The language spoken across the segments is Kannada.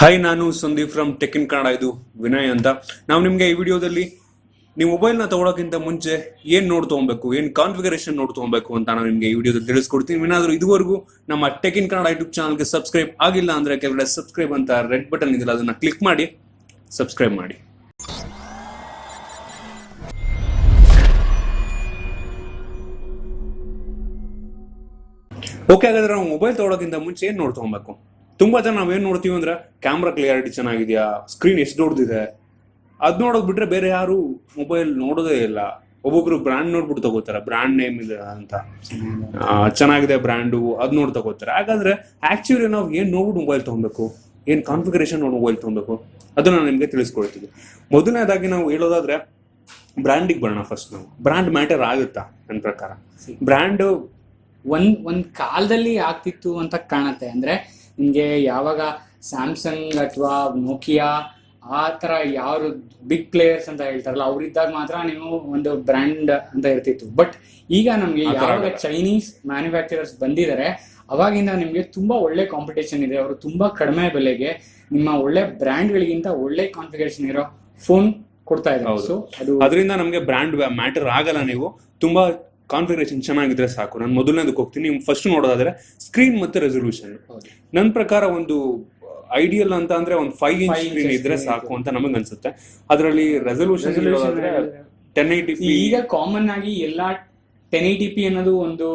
ಹಾಯ್ ನಾನು Sandeep from tech in Kannada ಇದು ವಿನಯ್ ಅಂತ. ನಾವು ನಿಮಗೆ ಈ ವಿಡಿಯೋದಲ್ಲಿ ನೀವು ಮೊಬೈಲ್ನ ತಗೊಳಕ್ಕಿಂತ ಮುಂಚೆ ಏನ್ ನೋಡ್ ತಗೊಬೇಕು, ಏನ್ ಕಾನ್ಫಿಗರೇಷನ್ ನೋಡ್ ತಗೊಬೇಕು ಅಂತ ನಾನು ನಿಮಗೆ ಈ ವಿಡಿಯೋದಲ್ಲಿ ತಿಳಿಸ್ಕೊಡ್ತೀನಿ. ಏನಾದರೂ ಇದುವರೆಗೂ ನಮ್ಮ ಟೆಕ್ ಇನ್ ಕನ್ನಡ ಯೂಟ್ಯೂಬ್ ಚಾನಲ್ಗೆ ಸಬ್ಸ್ಕ್ರೈಬ್ ಆಗಿಲ್ಲ ಅಂದ್ರೆ ಕೆಲವೇ ಸಬ್ಸ್ಕ್ರೈಬ್ ಅಂತ ರೆಡ್ ಬಟನ್ ಇದೆಯಲ್ಲ ಅದನ್ನ ಕ್ಲಿಕ್ ಮಾಡಿ ಸಬ್ಸ್ಕ್ರೈಬ್ ಮಾಡಿ. ಓಕೆ ಹಾಗಾದ್ರೆ ನಾವು ಮೊಬೈಲ್ ತಗೊಳಕ್ಕಿಂತ ಮುಂಚೆ ಏನ್ ನೋಡ್ ತಗೊಬೇಕು? ತುಂಬಾ ಜನ ನಾವೇನ್ ನೋಡ್ತೀವಿ ಅಂದ್ರೆ ಕ್ಯಾಮ್ರಾ ಕ್ಲಿಯಾರಿಟಿ ಚೆನ್ನಾಗಿದೆಯಾ? ಸ್ಕ್ರೀನ್ ಎಷ್ಟು ದೊಡ್ಡದಿದೆ? ಅದ್ ನೋಡೋದ್ ಬಿಟ್ರೆ ಬೇರೆ ಯಾರು ಮೊಬೈಲ್ ನೋಡೋದೇ ಇಲ್ಲ. ಒಬ್ಬೊಬ್ರು ಬ್ರ್ಯಾಂಡ್ ನೋಡ್ಬಿಟ್ಟು ತಗೋತಾರೆ. ಬ್ರ್ಯಾಂಡ್ ನೇಮ್ ಇದೆ ಅಂತ. ಚೆನ್ನಾಗಿದೆ ಬ್ರ್ಯಾಂಡು ಅದ್ ನೋಡಿ ತಗೋತಾರೆ. ಹಾಗಾದ್ರೆ ಆಕ್ಚುಲಿ ನಾವು ಏನ್ ನೋಡ್ಬಿಟ್ಟು ಮೊಬೈಲ್ ತಗೊಬೇಕು? ಏನ್ ಕಾನ್ಫಿಗರೇಷನ್ ನೋಡಿ ಮೊಬೈಲ್ ತಗೊಬೇಕು? ಅದನ್ನ ನಾನು ನಿಮ್ಗೆ ತಿಳಿಸ್ಕೊಡ್ತೀವಿ ಮೊದಲನೇದಾಗಿ ನಾವು ಹೇಳೋದಾದ್ರೆ ಬ್ರ್ಯಾಂಡಿಗೆ ಬರೋಣ ಫಸ್ಟ್ ನಾವು. ಬ್ರ್ಯಾಂಡ್ ಮ್ಯಾಟರ್ ಆಗುತ್ತಾ? ನನ್ನ ಪ್ರಕಾರ. ಬ್ರ್ಯಾಂಡ್ ಒಂದ್ ಒಂದ್ ಕಾಲದಲ್ಲಿ ಆಗ್ತಿತ್ತು ಅಂತ ಕಾಣತ್ತೆ. ಅಂದ್ರೆ ನಿಮ್ಗೆ ಯಾವಾಗ ಸ್ಯಾಮ್ಸಂಗ್ ಅಥವಾ ನೋಕಿಯಾ ಆ ಥರ ಯಾರು ಬಿಗ್ ಪ್ಲೇಯರ್ಸ್ ಅಂತ ಹೇಳ್ತಾರಲ್ಲ ಅವರಿದ್ದಾಗ ಮಾತ್ರ ನೀವು ಒಂದು ಬ್ರ್ಯಾಂಡ್ ಅಂತ ಇರ್ತಿತ್ತು. ಬಟ್ ಈಗ ನಮಗೆ ಯಾವಾಗ ಚೈನೀಸ್ ಮ್ಯಾನುಫ್ಯಾಕ್ಚರರ್ಸ್ ಬಂದಿದ್ದಾರೆ ಅವಾಗಿಂದ ನಿಮಗೆ ತುಂಬಾ ಒಳ್ಳೆ ಕಾಂಪಿಟೇಷನ್ ಇದೆ. ಅವರು ತುಂಬಾ ಕಡಿಮೆ ಬೆಲೆಗೆ ನಿಮ್ಮ ಒಳ್ಳೆ ಬ್ರ್ಯಾಂಡ್ಗಳಿಗಿಂತ ಒಳ್ಳೆ ಕಾನ್ಫಿಗರೇಷನ್ ಇರೋ ಫೋನ್ ಕೊಡ್ತಾ ಇದ್ದಾರೆ. ಸೊ ಅದು ಅದರಿಂದ ನಮಗೆ ಬ್ರ್ಯಾಂಡ್ ಮ್ಯಾಟರ್ ಆಗಲ್ಲ ನೀವು. ತುಂಬಾ ಕಾನ್ಫಿಗರೇಷನ್ ಚೆನ್ನಾಗಿದ್ರೆ ಸಾಕು. ನಾನು ಮೊದಲನೇದಕ್ಕೆ ಹೋಗ್ತೀನಿ. ಫಸ್ಟ್ ನೋಡೋದಾದ್ರೆ ಸ್ಕ್ರೀನ್ ಮತ್ತೆ ರೆಸೊಲ್ಯೂಷನ್. ನನ್ನ ಪ್ರಕಾರ ಒಂದು ಐಡಿಯಲ್ ಅಂತ ಅಂದ್ರೆ ಒಂದು ಫೈವ್ ಇಂಚ್ ಸ್ಕ್ರೀನ್ ಇದ್ರೆ ಸಾಕು ಅಂತ ನಮಗೆ ಅನ್ಸುತ್ತೆ. ಅದರಲ್ಲಿ ರೆಸೊಲ್ಯೂಷನ್ ಟೆನ್ ಟೆನ್ ಪಿ ಈಗ ಕಾಮನ್ ಆಗಿ ಎಲ್ಲಾ ಟೆನ್ ಏಟಿ ಪಿ ಅನ್ನೋದು ಒಂದು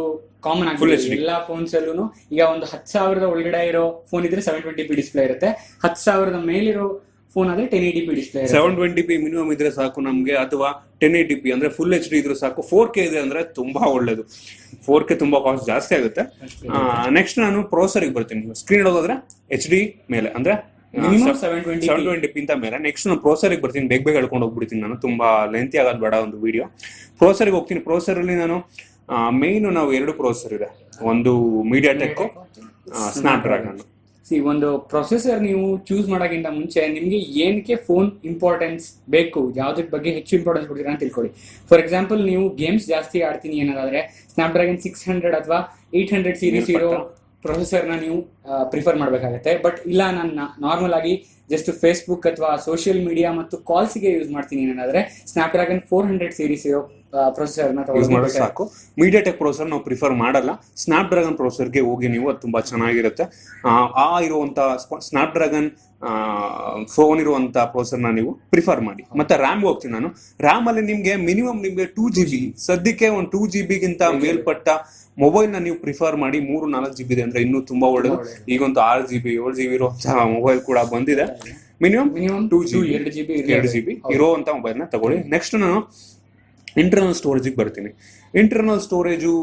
ಕಾಮನ್ ಆಗಿದೆ. ಎಲ್ಲಾ ಫೋನ್ಸ್ ಅಲ್ಲೂ ಈಗ ಒಂದು ಹತ್ತು ಸಾವಿರದ ಒಳಗಡೆ ಇರೋ ಫೋನ್ ಇದ್ರೆ ಸೆವೆನ್ ಟ್ವೆಂಟಿ ಪಿ ಡಿಸ್ಪ್ಲೇ ಇರುತ್ತೆ. ಹತ್ತು ಸಾವಿರದ ಮೇಲಿರೋ ಫೋನ್ ಆದ್ರೆ ten eighty P display seven twenty P minimum ಇದ್ರೆ ಸಾಕು ನಮಗೆ ಅಥವಾ ಟೆನ್ ಏಟಿ ಪಿ ಅಂದ್ರೆ ಫುಲ್ ಎಚ್ ಡಿ ಇದ್ರೆ ಸಾಕು. ಫೋರ್ ಕೆ ಇದೆ ಅಂದ್ರೆ ತುಂಬಾ ಒಳ್ಳೇದು. ಫೋರ್ ಕೆ ತುಂಬಾ ಕಾಸ್ಟ್ ಜಾಸ್ತಿ ಆಗುತ್ತೆ. ನೆಕ್ಸ್ಟ್ ನಾನು ಪ್ರೋಸರಿಗೆ ಬರ್ತೀನಿ. ಸ್ಕ್ರೀನ್ ಹೋಗೋದ್ರೆ ಎಚ್ ಡಿ ಮೇಲೆ ಅಂದ್ರೆ ಸೆವೆನ್ ಟ್ವೆಂಟಿ ಪಿಂತ ಮೇಲೆ. ನೆಕ್ಸ್ಟ್ ನಾನು ಪ್ರೋಸರಿಗೆ ಬರ್ತೀನಿ. ಬೇಗ ಬೇಗ ಹೇಳ್ಕೊಂಡು ಹೋಗ್ಬಿಡ್ತೀನಿ ನಾನು. ತುಂಬಾ ಲೆಂತಿ ಆಗೋದು ಬೇಡ ಒಂದು ವಿಡಿಯೋ ಪ್ರೋಸರಿಗೆ ಹೋಗ್ತೀನಿ. ಪ್ರೊಸರ್ ಅಲ್ಲಿ ನಾನು ಮೇನ್ ನಾವು ಎರಡು ಪ್ರೋಸರ್ ಇದೆ. ಒಂದು ಮೀಡಿಯಾ ಟೆಕ್ ಸ್ನಾಪ್ ಡ್ರ್ಯಾಗನ್ ಸಿ ಒಂದು ಪ್ರೊಸೆಸರ್ ನೀವು ಚೂಸ್ ಮಾಡೋಕ್ಕಿಂತ ಮುಂಚೆ ನಿಮಗೆ ಏನಕ್ಕೆ ಫೋನ್ ಇಂಪಾರ್ಟೆನ್ಸ್ ಬೇಕು? ಯಾವುದ್ರ ಬಗ್ಗೆ ಹೆಚ್ಚು ಇಂಪಾರ್ಟೆನ್ಸ್ ಕೊಡ್ತೀರಾ ಅಂತ ತಿಳ್ಕೊಳ್ಳಿ. ಫಾರ್ ಎಕ್ಸಾಂಪಲ್ ನೀವು ಗೇಮ್ಸ್ ಜಾಸ್ತಿ ಆಡ್ತೀನಿ ಏನಾದ್ರೆ ಸ್ನಾಪ್ ಡ್ರ್ಯಾಗನ್ ಸಿಕ್ಸ್ ಹಂಡ್ರೆಡ್ ಅಥವಾ ಏಟ್ ಹಂಡ್ರೆಡ್ ಸೀರೀಸ್ ಇರೋ ಪ್ರೊಸೆಸರ್ನ ನೀವು ಪ್ರಿಫರ್ ಮಾಡಬೇಕಾಗತ್ತೆ. ಬಟ್ ಇಲ್ಲ ನಾನು ನಾರ್ಮಲ್ ಆಗಿ ಜಸ್ಟ್ ಫೇಸ್ಬುಕ್ ಅಥವಾ ಸೋಷಿಯಲ್ ಮೀಡಿಯಾ ಮತ್ತು ಕಾಲ್ಸ್ಗೆ ಯೂಸ್ ಮಾಡ್ತೀನಿ ಏನಾದ್ರೆ Snapdragon four hundred series ಇರೋ ಪ್ರೊಸೆಸರ್ನ ಮಾಡೋದು ಸಾಕು. ಮೀಡಿಯಾ ಟೆಕ್ ಪ್ರೊಸೆಸರ್ ನಾವು ಪ್ರಿಫರ್ ಮಾಡಲ್ಲ. ಸ್ನಾಪ್ ಡ್ರ್ಯಾಗನ್ ಪ್ರೊಸೆಸರ್ಗೆ ಹೋಗಿ ನೀವು ಅದು ತುಂಬಾ ಚೆನ್ನಾಗಿರುತ್ತೆ. ಆ, ಇರುವಂತ ಸ್ನಾಪ್ ಡ್ರ್ಯಾಗನ್ ಫೋನ್ ಇರುವಂತ ಪ್ರೊಸೆಸರ್ನ ನೀವು ಪ್ರಿಫರ್ ಮಾಡಿ. ಮತ್ತೆ ರ್ಯಾಮ್ ಹೋಗ್ತೀನಿ ನಾನು. ರ್ಯಾಮ್ ಅಲ್ಲಿ ನಿಮ್ಗೆ ಮಿನಿಮಮ್ ನಿಮ್ಗೆ ಟೂ ಜಿ ಬಿ ಸದ್ಯಕ್ಕೆ ಒಂದು ಟೂ ಜಿ ಬಿಗಿಂತ ಮೇಲ್ಪಟ್ಟ ಮೊಬೈಲ್ನ ನೀವು ಪ್ರಿಫರ್ ಮಾಡಿ. ಮೂರು ನಾಲ್ಕು ಜಿ ಬಿ ಇದೆ ಅಂದ್ರೆ ಇನ್ನೂ ತುಂಬಾ ಒಳ್ಳೇದು. ಈಗೊಂದು ಆರು ಜಿ ಬಿ ಏಳು ಜಿ ಬಿ ಇರುವಂತಹ ಮೊಬೈಲ್ ಕೂಡ ಬಂದಿದೆ. Minimum minimum two two G ಎರಡು ಜಿ ಬಿ ಎರಡು ಜಿ ಬಿ ಇರುವಂತಹ ಮೊಬೈಲ್ನ ತಗೊಳ್ಳಿ. ನೆಕ್ಸ್ಟ್ ನಾನು ಇಂಟರ್ನಲ್ ಸ್ಟೋರೇಜಿಗೆ ಬರ್ತೀನಿ. ಇಂಟರ್ನಲ್ ಸ್ಟೋರೇಜು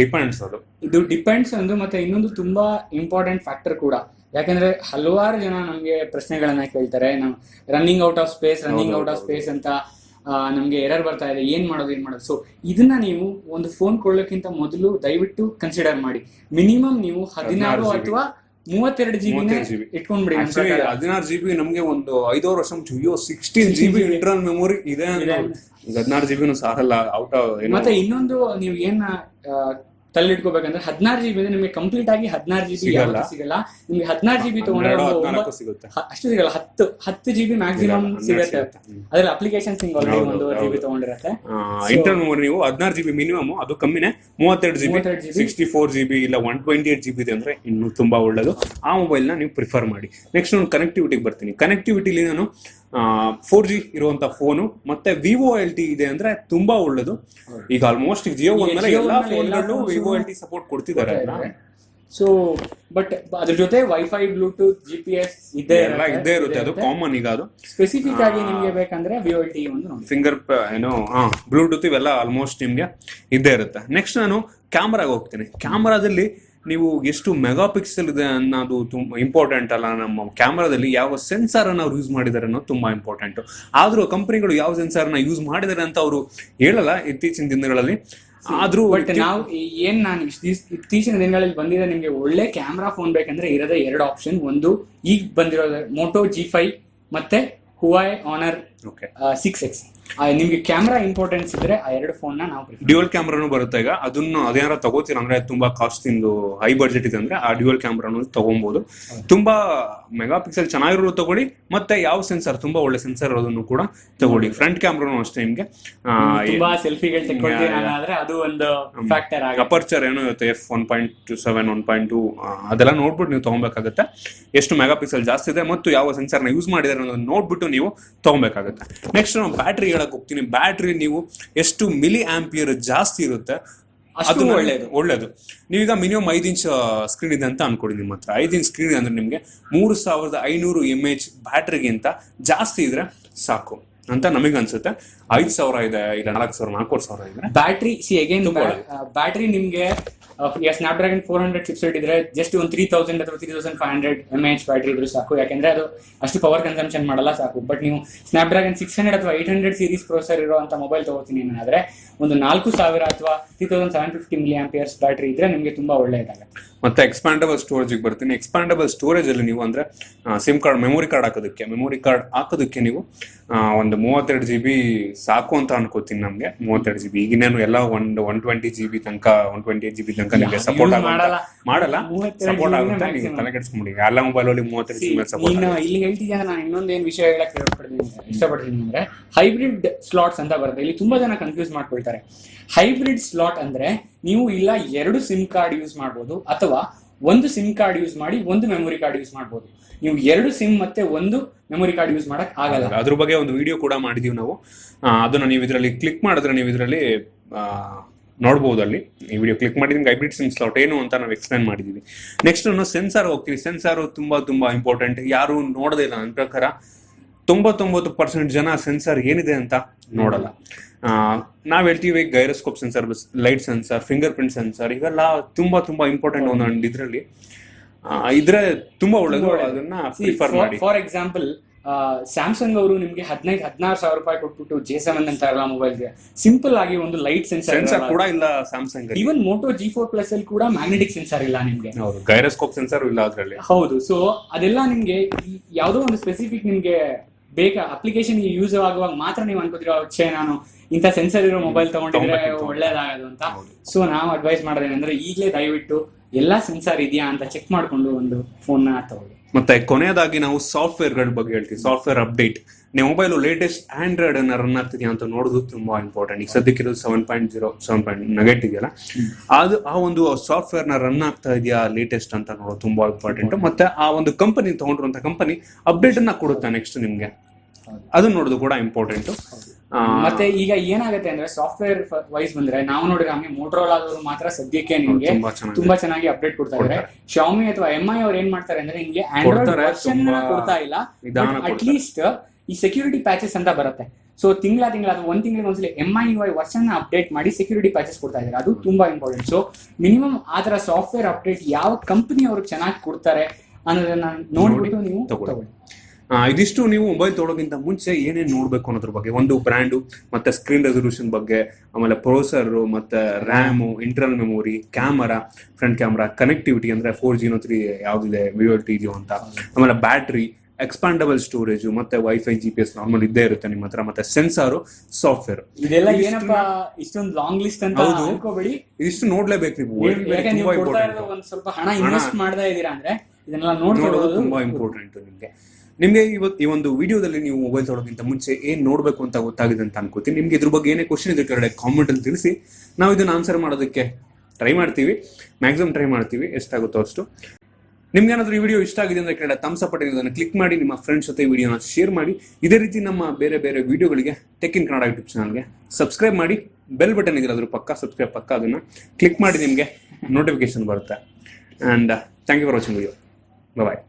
ಡಿಪೆಂಡ್ಸ್ ಅದು. ಇದು ಡಿಪೆಂಡ್ಸ್ ಒಂದು ಮತ್ತೆ ಇನ್ನೊಂದು ತುಂಬಾ ಇಂಪಾರ್ಟೆಂಟ್ ಫ್ಯಾಕ್ಟರ್ ಕೂಡ. ಯಾಕಂದ್ರೆ ಹಲವಾರು ಜನ ನಮ್ಗೆ ಪ್ರಶ್ನೆಗಳನ್ನ ಕೇಳ್ತಾರೆ. ನಮ್ running out of space running out of space ಅಂತ ನಮ್ಗೆ ಎರರ್ ಬರ್ತಾ ಇದೆ. ಏನ್ ಮಾಡೋದು ಏನ್ ಮಾಡೋದು? ಸೊ ಇದನ್ನ ನೀವು ಒಂದು ಫೋನ್ ಕೊಳ್ಳೋಕ್ಕಿಂತ ಮೊದಲು ದಯವಿಟ್ಟು ಕನ್ಸಿಡರ್ ಮಾಡಿ. ಮಿನಿಮಮ್ ನೀವು ಹದಿನಾರು 16 ಅಥವಾ ಮೂವತ್ತೆರಡು ಜಿ ಬಿ 32 GB. ಇಟ್ಕೊಂಡ್ಬಿಡಿ. ಹದಿನಾರು ಜಿ ಬಿ ನಮಗೆ ಒಂದು ಐದಾರು ವರ್ಷ ಮುಂಚೆ ಅಯ್ಯೋ sixteen G B internal memory ಇದೆ ಈಗ ಹದಿನಾರು ಜಿ ಬಿನು ಸಾರಲ್ಲ ಔಟ್ ಮತ್ತೆ ಇನ್ನೊಂದು ನೀವು ಏನ್ ತಲ್ಲಿಟ್ಕೋಬೇಕಂದ್ರೆ ಹದಿನಾರು ಜಿ ಬಿ ಅಂದ್ರೆ ನಿಮಗೆ ಕಂಪ್ಲೀಟ್ ಆಗಿ ಹದಿನಾರು ಜಿ ಬಿ ಸಿಗಲ್ಲ. ನಿಮ್ಗೆ ಹದಿನಾರು ಜಿ ಬಿ ತಗೊಂಡ್ರೆ ಒಂದು ಅಷ್ಟು ಸಿಗಲ್ಲ. ಹತ್ತು ಹತ್ತು ಜಿ ಬಿ ಮ್ಯಾಕ್ಸಿಮಮ್ ಸಿಗುತ್ತೆ. ಅದ್ರಲ್ಲಿ ಅಪ್ಲಿಕೇಶನ್ಸ್ ಹಿಂಗ್ ಆಲ್ರೆಡಿ ಒಂದೂವರೆ ಜಿ ಬಿ. ತಗೊಂಡಿರತ್ತೆ. ಇಂಟರ್ನಲ್ ನೀವು ಹದಿನಾರು ಜಿ ಬಿ ಮಿನಿಮಮ್ ಅದು ಕಮ್ಮಿನೇ. ಮೂವತ್ತೆರಡು G B 32 GB. Sixty four G B ಇಲ್ಲ one twenty eight G B ಇದೆ ಅಂದ್ರೆ ಇನ್ನು ತುಂಬಾ ಒಳ್ಳೇದು. ಆ ಮೊಬೈಲ್ನ ನೀವು ಪ್ರಿಫರ್ ಮಾಡಿ. ನೆಕ್ಸ್ಟ್ ನಾನು ಕನೆಕ್ಟಿವಿಟಿಗೆ ಬರ್ತೀನಿ. ಕನೆಕ್ಟಿವಿಟಿಲಿ ನಾನು ಫೋರ್ ಜಿ ಇರುವಂತ ಫೋನು ಮತ್ತೆ ವಿವೋ ಎಲ್ ಟಿ ಇದೆ ಅಂದ್ರೆ ತುಂಬಾ ಒಳ್ಳೇದು. ಈಗ ಆಲ್ಮೋಸ್ಟ್ ಜಿಯೋ ಈಗ ಬಂದ್ಮೇಲೆ ಎಲ್ಲಾ ಬಂದ್ಮೇಲೆ ಎಲ್ಲಾ ಫೋನ್ಗಳು ವಿವೋ ಎಲ್ ಟಿ ಸಪೋರ್ಟ್ ಕೊಡ್ತಿದ್ದಾರೆ. ಸೊ ಬಟ್ ಅದ್ರ ಜೊತೆ wifi Bluetooth G P S ಇದೆ ಎಲ್ಲ ಇದ್ದೇ ಇರುತ್ತೆ ಅದು ಕಾಮನ್ ಈಗ ಅದು. ಸ್ಪೆಸಿಫಿಕ್ ಆಗಿ ನಿಮಗೆ ಬೇಕಂದ್ರೆ ವಿವೋ ಟಿ ಒಂದು ಫಿಂಗರ್ ಏನೋ ಹಾ ಬ್ಲೂಟೂತ್ ಇವೆಲ್ಲ ಆಲ್ಮೋಸ್ಟ್ ನಿಮ್ಗೆ ಇದ್ದೇ ಇರುತ್ತೆ. ನೆಕ್ಸ್ಟ್ ನಾನು ಕ್ಯಾಮ್ರಾಗೆ ಹೋಗ್ತೀನಿ. ಕ್ಯಾಮ್ರಾದಲ್ಲಿ ನೀವು ಎಷ್ಟು ಮೆಗಾ ಪಿಕ್ಸೆಲ್ ಇದೆ ಅನ್ನೋದು ತುಂಬ ಇಂಪಾರ್ಟೆಂಟ್ ಅಲ್ಲ. ನಮ್ಮ ಕ್ಯಾಮರಾದಲ್ಲಿ ಯಾವ ಸೆನ್ಸಾರ್ ಅನ್ನು ಅವ್ರು ಯೂಸ್ ಮಾಡಿದ್ದಾರೆ ಅನ್ನೋದು ತುಂಬಾ ಇಂಪಾರ್ಟೆಂಟ್ ಆದರೂ ಕಂಪನಿಗಳು ಯಾವ ಸೆನ್ಸಾರ್ನ ಯೂಸ್ ಮಾಡಿದ್ದಾರೆ ಅಂತ ಅವರು ಹೇಳಲ್ಲ ಇತ್ತೀಚಿನ ದಿನಗಳಲ್ಲಿ. ಆದ್ರೂ ಬಟ್ ನಾವು ಏನ್ ನಾನು ಇತ್ತೀಚಿನ ದಿನಗಳಲ್ಲಿ ಬಂದಿದೆ ನಿಮಗೆ ಒಳ್ಳೆ ಕ್ಯಾಮ್ರಾ ಫೋನ್ ಬೇಕಂದ್ರೆ ಇರೋದೇ ಎರಡು ಆಪ್ಷನ್ ಒಂದು ಈಗ ಬಂದಿರೋ ಮೋಟೋ ಜಿ ಫೈವ್ ಮತ್ತೆ ಹುವಾಯ್ ಆನರ್ ಸಿಕ್ಸ್ ಎಕ್ಸ್ ನಿಮ್ಗೆ ಕ್ಯಾಮ್ರಾ ಇಂಪಾರ್ಟೆನ್ಸ್ ಇದ್ರೆ ಆ ಎರಡು ಫೋನ್ನ ನಾವು prefer ಡ್ಯುಯಲ್ ಕ್ಯಾಮ್ರಾನು ಬರುತ್ತೆ ಈಗ. ಅದನ್ನ ಅದೇನಾರ ತಗೋತೀರ? ಅಂದ್ರೆ ತುಂಬಾ ಕಾಸ್ಟ್ ಇಂದು ಹೈ ಬಜೆಟ್ ಇದೆ ಅಂದ್ರೆ ಆ ಡ್ಯುಯಲ್ ಕ್ಯಾಮ್ರಾನು ತಗೊಬಹುದು ತುಂಬಾ ಮೆಗಾ ಪಿಕ್ಸೆಲ್ ಚೆನ್ನಾಗಿರೋದು ತಗೊಳ್ಳಿ ಮತ್ತೆ ಯಾವ ಸೆನ್ಸರ್ ತುಂಬಾ ಒಳ್ಳೆ ಸೆನ್ಸರ್ ಇರೋದನ್ನು ಕೂಡ ತಗೊಳ್ಳಿ. ಫ್ರಂಟ್ ಕ್ಯಾಮ್ರಾನು ಅಷ್ಟೇ ನಿಮ್ಗೆ. ತುಂಬಾ ಸೆಲ್ಫಿಗಳು. ಆದ್ರೆ ಅದು ಒಂದು ಫ್ಯಾಕ್ಟರ್ ಆಗುತ್ತೆ. ಅಪರ್ಚರ್ ಏನೋ ಇರುತ್ತೆ F one point two seven one point two ಅದೆಲ್ಲ ನೋಡ್ಬಿಟ್ಟು ನೀವು ತಗೊಬೇಕಾಗುತ್ತೆ. ಎಷ್ಟು ಮೆಗಾ ಪಿಕ್ಸೆಲ್ ಜಾಸ್ತಿ ಇದೆ ಮತ್ತು ಯಾವ ಸೆನ್ಸರ್ನ ಯೂಸ್ ಮಾಡಿದ್ದಾರೆ ಅನ್ನೋದನ್ನ ನೋಡ್ಬಿಟ್ಟು ನೀವು ತಗೊಬೇಕಾಗುತ್ತೆ. ನೆಕ್ಸ್ಟ್ ನಾವು ಬ್ಯಾಟ್ರಿ ಹೇಳಕ್ ಹೋಗ್ತೀನಿ. ಬ್ಯಾಟ್ರಿ ನೀವು ಎಷ್ಟು ಮಿಲಿ ಆಂಪಿಯರ್ ಜಾಸ್ತಿ ಇರುತ್ತೆ ಅದು ಒಳ್ಳೇದು. ಒಳ್ಳೇದು. ನೀವೀಗ ಮಿನಿಮಮ್ ಐದು ಇಂಚ್ ಸ್ಕ್ರೀನ್ ಇದೆ ಅಂತ ಅನ್ಕೊಡಿ ನಿಮ್ಮ ಹತ್ರ. ಐದು ಇಂಚ್ ಸ್ಕ್ರೀನ್ ಅಂದ್ರೆ ನಿಮಗೆ ಮೂರು ಸಾವಿರದ ಐನೂರು ಎಂ ಎಚ್ ಬ್ಯಾಟ್ರಿಗಿಂತ ಜಾಸ್ತಿ ಇದ್ರೆ ಸಾಕು ಅಂತ ನಮಗೆ ಅನ್ಸುತ್ತೆ. ಐದು ಸಾವಿರ ಇದೆ ಇಲ್ಲ ನಾಲ್ಕು ಸಾವಿರ ನಾಲ್ಕೂವರೆ ಸಾವಿರ ಇದೆ. Battery see again. ಬ್ಯಾಟ್ರಿ ನಿಮ್ಗೆ Snapdragon four hundred chipset ಇದ್ರೆ ಜಸ್ಟ್ ಒಂದು ತ್ರೀ ತೌಸಂಡ್ ಅಥವಾ three thousand five hundred M H battery ಇದ್ರು ಸಾಕು. ಯಾಕಂದ್ರೆ ಅದು ಅಷ್ಟು ಪವರ್ ಕನ್ಸಂಪ್ಷನ್ ಮಾಡಲ್ಲ ಸಾಕು. ಬಟ್ ನೀವು ಸ್ನಾಪ್ ಡ್ರಾಗನ್ ಸಿಕ್ಸ್ ಹಂಡ್ರೆಡ್ ಅಥವಾ ಏಟ್ ಹಂಡ್ರೆಡ್ ಸೀರೀಸ್ ಪ್ರೊಸೆಸರ್ ಇರುವಂತ ಮೊಬೈಲ್ ತಗೋತೀನಿ ಏನಾದ್ರೆ ಒಂದು ನಾಲ್ಕು ಸಾವಿರ ಅಥವಾ three thousand seven fifty milliamperes battery ಇದ್ರೆ ನಿಮಗೆ ತುಂಬಾ ಒಳ್ಳೆಯದಾಗುತ್ತೆ. ಮತ್ತೆ ಎಕ್ಸ್ಪಾಂಡಬಲ್ ಸ್ಟೋರೇಜ್ ಬರ್ತೀನಿ. ಎಕ್ಸ್ಪಾಂಡಬಲ್ ಸ್ಟೋರೇಜ್ ಅಲ್ಲಿ ನೀವು ಅಂದ್ರೆ ಸಿಮ್ ಕಾರ್ಡ್ ಮೆಮೊರಿ ಕಾರ್ಡ್ ಹಾಕೋದಕ್ಕೆ ಮೆಮೊರಿ ಕಾರ್ಡ್ ಹಾಕೋದಕ್ಕೆ ನೀವು ಒಂದು ಮೂವತ್ತೆರಡು ಜಿ ಬಿ ಸಾಕು ಅಂತ ಅನ್ಕೋತೀನಿ ನಮಗೆ. ಮೂವತ್ತೆರಡು ಜಿ ಬಿ ಈಗಿನೇನು ಎಲ್ಲ ಒಂದು ಒನ್ ಟ್ವೆಂಟಿ ಜಿ ಬಿ ತನಕ one twenty eight G B ತನಕ ನಿಮಗೆ ಸಪೋರ್ಟ್ ಆಗಲ್ಲ ಮಾಡಲ್ಲ. ಸಪೋರ್ಟ್ ಆಗುತ್ತೆ ನೀವು. ತಲೆ ಕೆಡ್ಸ್ಕೊಂಬಿಡಿ ಎಲ್ಲ ಮೊಬೈಲ್ ಅಲ್ಲಿ ಮೂವತ್ತೆರಡು ಬಿ ಸಪೋರ್ಟ್ ನೀನು ಇಲ್ಲಿ ಹೇಳ್ತಿದ್ಯಾ ನಾನು ಇನ್ನೊಂದು ಏನು ವಿಷಯ ಹೇಳಕ್ ಇಷ್ಟಪಡ್ತೀನಿ ಇಷ್ಟಪಡ್ತೀನಿ ಅಂದ್ರೆ ಹೈಬ್ರಿಡ್ ಸ್ಲಾಟ್ಸ್ ಅಂತ ಬರುತ್ತೆ. ಇಲ್ಲಿ ತುಂಬಾ ಜನ ಕನ್ಫ್ಯೂಸ್ ಮಾಡ್ಕೊಳ್ತಾರೆ. ಹೈಬ್ರಿಡ್ ಸ್ಲಾಟ್ ಅಂದ್ರೆ ನೀವು ಇಲ್ಲ ಎರಡು ಸಿಮ್ ಕಾರ್ಡ್ ಯೂಸ್ ಮಾಡ್ಬೋದು ಅಥವಾ ಒಂದು ಸಿಮ್ ಕಾರ್ಡ್ ಯೂಸ್ ಮಾಡಿ ಒಂದು ಮೆಮೊರಿ ಕಾರ್ಡ್ ಯೂಸ್ ಮಾಡ್ಬೋದು. ನೀವು ಎರಡು ಸಿಮ್ ಮತ್ತೆ ಒಂದು ಮೆಮೊರಿ ಕಾರ್ಡ್ ಯೂಸ್ ಮಾಡಕ್ ಆಗಲ್ಲ. ಅದ್ರ ಬಗ್ಗೆ ಒಂದು ವಿಡಿಯೋ ಕೂಡ ಮಾಡಿದೀವಿ ನಾವು. ಅದನ್ನ ನೀವು ಇದರಲ್ಲಿ ಕ್ಲಿಕ್ ಮಾಡಿದ್ರೆ ನೀವು ಇದರಲ್ಲಿ ನೋಡ್ಬೋದು ಅಲ್ಲಿ. ಈ ವಿಡಿಯೋ ಕ್ಲಿಕ್ ಮಾಡಿದ್ರೆ ಹೈಬ್ರಿಡ್ ಸಿಮ್ ಸ್ಲಾಟ್ ಏನು ಅಂತ ನಾವು ಎಕ್ಸ್ಪ್ಲೈನ್ ಮಾಡಿದೀವಿ. ನೆಕ್ಸ್ಟ್ ನಾವು ಸೆನ್ಸಾರ್ ಹೋಗ್ತೀವಿ ಸೆನ್ಸಾರ್ ತುಂಬಾ ತುಂಬಾ ಇಂಪಾರ್ಟೆಂಟ್ ಯಾರು ನೋಡೋದೇ ಇಲ್ಲ ನನ್ನ ಪ್ರಕಾರ. ತೊಂಬತ್ತೊಂಬತ್ತು ಪರ್ಸೆಂಟ್ ಜನ ಸೆನ್ಸಾರ್ ಏನಿದೆ ಅಂತ ನೋಡಲ್ಲ. ನಾವ್ ಹೇಳ್ತೀವಿ gyroscope sensor light sensor finger print sensor ಇವೆಲ್ಲ ತುಂಬಾ ತುಂಬಾ ಇಂಪಾರ್ಟೆಂಟ್ ಒಂದೊಂದು ಇದ್ರಲ್ಲಿ. ಇದ್ರೆ ತುಂಬಾ ಒಳ್ಳೇದು. ಅದನ್ನ ಫಾರ್ ಎಕ್ಸಾಂಪಲ್ ಸ್ಯಾಮ್ಸಂಗ್ ಅವರು ನಿಮ್ಗೆ ಹದಿನೈದು ಹದಿನಾರು ಸಾವಿರ ರೂಪಾಯಿ ಕೊಟ್ಬಿಟ್ಟು ಜೆ ಸೆವೆನ್ ಅಂತಾರಲ್ಲ ಮೊಬೈಲ್ಗೆ ಸಿಂಪಲ್ ಆಗಿ ಒಂದು ಲೈಟ್ ಸೆನ್ಸರ್ ಕೂಡ ಇಲ್ಲ Samsung even Moto G four plus ಅಲ್ಲಿ ಕೂಡ ಮ್ಯಾಗ್ನೆಟಿಕ್ ಸೆನ್ಸರ್ ಇಲ್ಲ ನಿಮ್ಗೆ. ಹೌದು ಗೈರೋಸ್ಕೋಪ್ ಸೆನ್ಸರ್ ಇಲ್ಲ ಅದರಲ್ಲಿ. ಹೌದು ಸೊ ಅದೆಲ್ಲ ನಿಮ್ಗೆ ಯಾವುದೋ ಒಂದು ಸ್ಪೆಸಿಫಿಕ್ ನಿಮ್ಗೆ ಬೇಕಾ? ಅಪ್ಲಿಕೇಶನ್ ಯೂಸ್ ಆಗುವಾಗ ಮಾತ್ರ ನೀವು ಅನ್ಕೋತೀರ ಛೇ ನಾನು ಇಂಥ ಸೆನ್ಸರ್ ಇರೋ ಮೊಬೈಲ್ ತಗೊಂಡಿದ್ರೆ ಒಳ್ಳೇದಾಗದು ಅಂತ. ಸೊ ನಾವು ಅಡ್ವೈಸ್ ಮಾಡೋದೇನಂದ್ರೆ ಈಗಲೇ ದಯವಿಟ್ಟು ಎಲ್ಲಾ ಸೆನ್ಸರ್ ಇದೆಯಾ ಅಂತ ಚೆಕ್ ಮಾಡ್ಕೊಂಡು ಒಂದು ಫೋನ್ನ ತಗೊಳ್ಳಿ. ಮತ್ತೆ ಕೊನೆಯದಾಗಿ ನಾವು ಸಾಫ್ಟ್ವೇರ್ಗಳ ಬಗ್ಗೆ ಹೇಳ್ತೀವಿ. ಸಾಫ್ಟ್ವೇರ್ ಅಪ್ಡೇಟ್ ನೀವು ಮೊಬೈಲ್ ಲೇಟೆಸ್ಟ್ ಆಂಡ್ರಾಯ್ಡ್ ಅನ್ನ ರನ್ ಆಗ್ತಿದೆಯಾ ಅಂತ ನೋಡೋದು ತುಂಬಾ ಇಂಪಾರ್ಟೆಂಟ್ ಈಗ ಸದ್ಯಕ್ಕೆ ಇರೋದು seven point zero seven point nougat ಇದೆಯಲ್ಲ? ಅದು ಆ ಒಂದು ಸಾಫ್ಟ್ವೇರ್ನ ರನ್ ಆಗ್ತಾ ಇದೆಯಾ ಲೇಟೆಸ್ಟ್ ಅಂತ ನೋಡೋದು ತುಂಬಾ ಇಂಪಾರ್ಟೆಂಟ್ ಮತ್ತೆ ಆ ಒಂದು ಕಂಪನಿ ತಗೊಂಡಿರುವಂತ ಕಂಪನಿ ಅಪ್ಡೇಟ್ ಅನ್ನ ಕೊಡುತ್ತೆ ನೆಕ್ಸ್ಟ್ ನಿಮ್ಗೆ? ಅದನ್ನ ನೋಡೋದು ಕೂಡ ಇಂಪಾರ್ಟೆಂಟ್ ಮತ್ತೆ ಈಗ ಏನಾಗುತ್ತೆ ಅಂದ್ರೆ ಸಾಫ್ಟ್ವೇರ್ ವೈಸ್ ಬಂದ್ರೆ ನಾವು ನೋಡಿದ್ರೆ ಹಂಗೆ ಮೋಟ್ರೋಲಾದವರು ಮಾತ್ರ ಸದ್ಯಕ್ಕೆ ನಿಮ್ಗೆ ತುಂಬಾ ಚೆನ್ನಾಗಿ ಅಪ್ಡೇಟ್ ಕೊಡ್ತಾ ಇದ್ದಾರೆ ಶಾಮಿ ಅಥವಾ ಎಂ ಐ ಅವ್ರು ಏನ್ ಮಾಡ್ತಾರೆ ಅಂದ್ರೆ ನಿಮ್ಗೆ ಆಂಡ್ರಾಯ್ಡ್ ಕೊಡ್ತಾ ಇಲ್ಲ ಅಟ್ ಲೀಸ್ಟ್ ಈ ಸೆಕ್ಯೂರಿಟಿ ಪ್ಯಾಚಸ್ ಅಂತ ಬರುತ್ತೆ. ಸೊ ತಿಂಗಳ ತಿಂಗಳ ಅದು ಒಂದ್ ತಿಂಗಳಿಗೆ ಒಂದ್ಸಲಿ M I U I version update ಮಾಡಿ ಸೆಕ್ಯೂರಿಟಿ ಪ್ಯಾಚಸ್ ಕೊಡ್ತಾ ಇದ್ದಾರೆ ಅದು ತುಂಬಾ ಇಂಪಾರ್ಟೆಂಟ್ ಸೊ ಮಿನಿಮಮ್ ಆತರ ತರ ಸಾಫ್ಟ್ವೇರ್ ಅಪ್ಡೇಟ್ ಯಾವ ಕಂಪನಿ ಅವ್ರಿಗೆ ಚೆನ್ನಾಗಿ ಕೊಡ್ತಾರೆ ಅನ್ನೋದನ್ನ ನೋಡ್ಬಿಟ್ಟು ನೀವು ತಗೊಳ್ಳಿ. ಇದಿಷ್ಟು ನೀವು ಮೊಬೈಲ್ ತೊಗೊಳೋಕ್ಕಿಂತ ಮುಂಚೆ ಏನೇನು ನೋಡ್ಬೇಕು ಅನ್ನೋದ್ರ ಬಗ್ಗೆ ಒಂದು ಬ್ರ್ಯಾಂಡು ಮತ್ತೆ ಸ್ಕ್ರೀನ್ ರೆಸೊಲ್ಯೂಷನ್ ಬಗ್ಗೆ ಆಮೇಲೆ ಪ್ರೊಸೆಸರ್ ಮತ್ತೆ RAM internal memory camera front camera connectivity ಅಂದ್ರೆ ಫೋರ್ ಜಿನೋ ತ್ರೀ ಯಾವ್ದಿದೆ ವಿವೋ ಟಿ ಜಿ ಅಂತ. ಆಮೇಲೆ ಬ್ಯಾಟ್ರಿ ಎಕ್ಸ್ಪಾಂಡಬಲ್ ಸ್ಟೋರೇಜ್ ಮತ್ತೆ wifi G P S normal ಇದ್ದೇ ಇರುತ್ತೆ ನಿಮ್ಮ ಹತ್ರ ಮತ್ತೆ ಸೆನ್ಸಾರು ಸಾಫ್ಟ್ವೇರ್ ಇದೆಲ್ಲ ಏನಪ್ಪಾ ಇಷ್ಟೊಂದು ಲಾಂಗ್ ಲಿಸ್ಟ್ ಅಂತ. ಅನ್ಕೋಬೇಡಿ. ಇದಿಷ್ಟು ನೋಡ್ಲೇಬೇಕು ನೀವು ಒಂದ್ ಸ್ವಲ್ಪ ಹಣ ಇನ್ವೆಸ್ಟ್ ಮಾಡ್ತಾ ಇದೀರಾ ಅಂದ್ರೆ ಇದನ್ನೆಲ್ಲ ನೋಡ್ಕೊಳ್ಳೋದು ತುಂಬಾ ಇಂಪಾರ್ಟೆಂಟ್ ನಿಮ್ಗೆ. ನಿಮ್ಗೆ ಇವತ್ತು ಈ ಒಂದು ವಿಡಿಯೋದಲ್ಲಿ ನೀವು ಮೊಬೈಲ್ ತೊಗೊಳೋಕ್ಕಿಂತ ಮುಂಚೆ ಏನು ನೋಡಬೇಕು ಅಂತ ಗೊತ್ತಾಗಿದೆ ಅಂತ ಅನ್ಕೋತೀನಿ. ನಿಮಗೆ ಇದ್ರ ಬಗ್ಗೆ ಏನೇ ಕ್ವಶನ್ ಇದ್ರೆ ಕೆಳಗಡೆ ಕಾಮೆಂಟ್ ಅಲ್ಲಿ ತಿಳಿಸಿ. ನಾವು ಇದನ್ನು ಆನ್ಸರ್ ಮಾಡೋದಕ್ಕೆ ಟ್ರೈ ಮಾಡ್ತೀವಿ. ಮ್ಯಾಕ್ಸಿಮಮ್ ಟ್ರೈ ಮಾಡ್ತೀವಿ. ಎಷ್ಟಾಗುತ್ತೋ ಅಷ್ಟು. ನಿಮ್ಗೆ ಈ ವಿಡಿಯೋ ಇಷ್ಟ ಆಗಿದೆ ಅಂದರೆ ಕೆಳಗಡೆ ತಮ್ಸ್ ಅದನ್ನು ಕ್ಲಿಕ್ ಮಾಡಿ, ನಿಮ್ಮ ಫ್ರೆಂಡ್ಸ್ ಜೊತೆ ವಿಡಿಯೋನ ಶೇರ್ ಮಾಡಿ. ಇದೇ ರೀತಿ ನಮ್ಮ ಬೇರೆ ಬೇರೆ ವಿಡಿಯೋಗಳಿಗೆ ಟೆಕ್ ಇನ್ ಕನ್ನಡ ಯೂಟ್ಯೂಬ್ ಚಾನಲ್ಗೆ ಸಬ್ಸ್ಕ್ರೈಬ್ ಮಾಡಿ. ಬೆಲ್ ಬಟನ್ ಇದ್ರೆ ಅದ್ರ ಪಕ್ಕ ಸಬ್ಸ್ಕ್ರೈಬ್ ಪಕ್ಕ ಅದನ್ನ ಕ್ಲಿಕ್ ಮಾಡಿ ನಿಮಗೆ ನೋಟಿಫಿಕೇಶನ್ ಬರುತ್ತೆ. And thank you for watching video bye